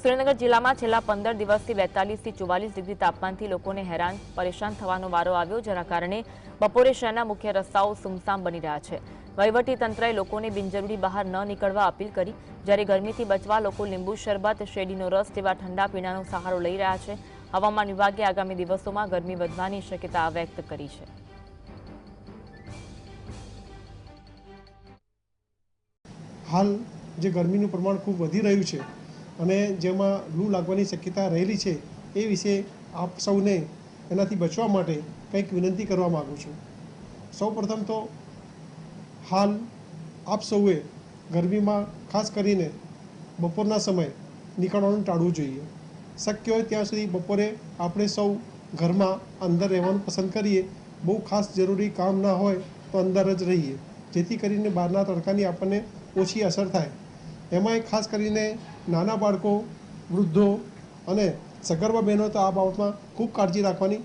સુરેન્દ્રનગર જિલ્લામાં છેલ્લા પંદર દિવસથી બેતાલીસથી ચુવાલીસ ડિગ્રી તાપમાનથી લોકોને હેરાન, પરેશાન થવાનો વારો આવ્યો, જેના કારણે બપોરે શહેરના મુખ્ય રસ્તાઓ સુમસામ બની રહ્યા છે. વહીવટી તંત્રએ લોકોને બિનજરૂરી બહાર ન નીકળવા અપીલ કરી. જ્યારે ગરમીથી બચવા લોકો લીંબુ શરબત, શેરડીનો રસ જેવા ઠંડા પીણાનો સહારો લઈ રહ્યા છે, હવામાન વિભાગે આગામી દિવસોમાં ગરમી વધવાની શક્યતા વ્યક્ત કરી છે. હાલ જે ગરમીનું પ્રમાણ ખૂબ વધી રહ્યું છે અને જેમાં લૂ લાગવાની શક્યતા રહેલી છે એ વિશે આપ સૌને એનાથી બચવા માટે કંઈક વિનંતી કરવા માગું છું. સૌપ્રથમ તો હાલ આપ સૌએ ગરમીમાં ખાસ કરીને બપોરના સમયે નીકળવાનું ટાળવું જોઈએ. શક્ય હોય ત્યાં સુધી બપોરે આપણે સૌ ઘરમાં અંદર રહેવાનું પસંદ કરીએ. બહુ ખાસ જરૂરી કામ ના હોય તો અંદર જ રહીએ. જેથી કરીને બહારના તડકાની આપણને ઓછી અસર થાય. એમાંય ખાસ કરીને નાના બાળકો વૃદ્ધો અને સગર્ભા બહેનો તો આ બાબતમાં ખૂબ કાળજી રાખવાની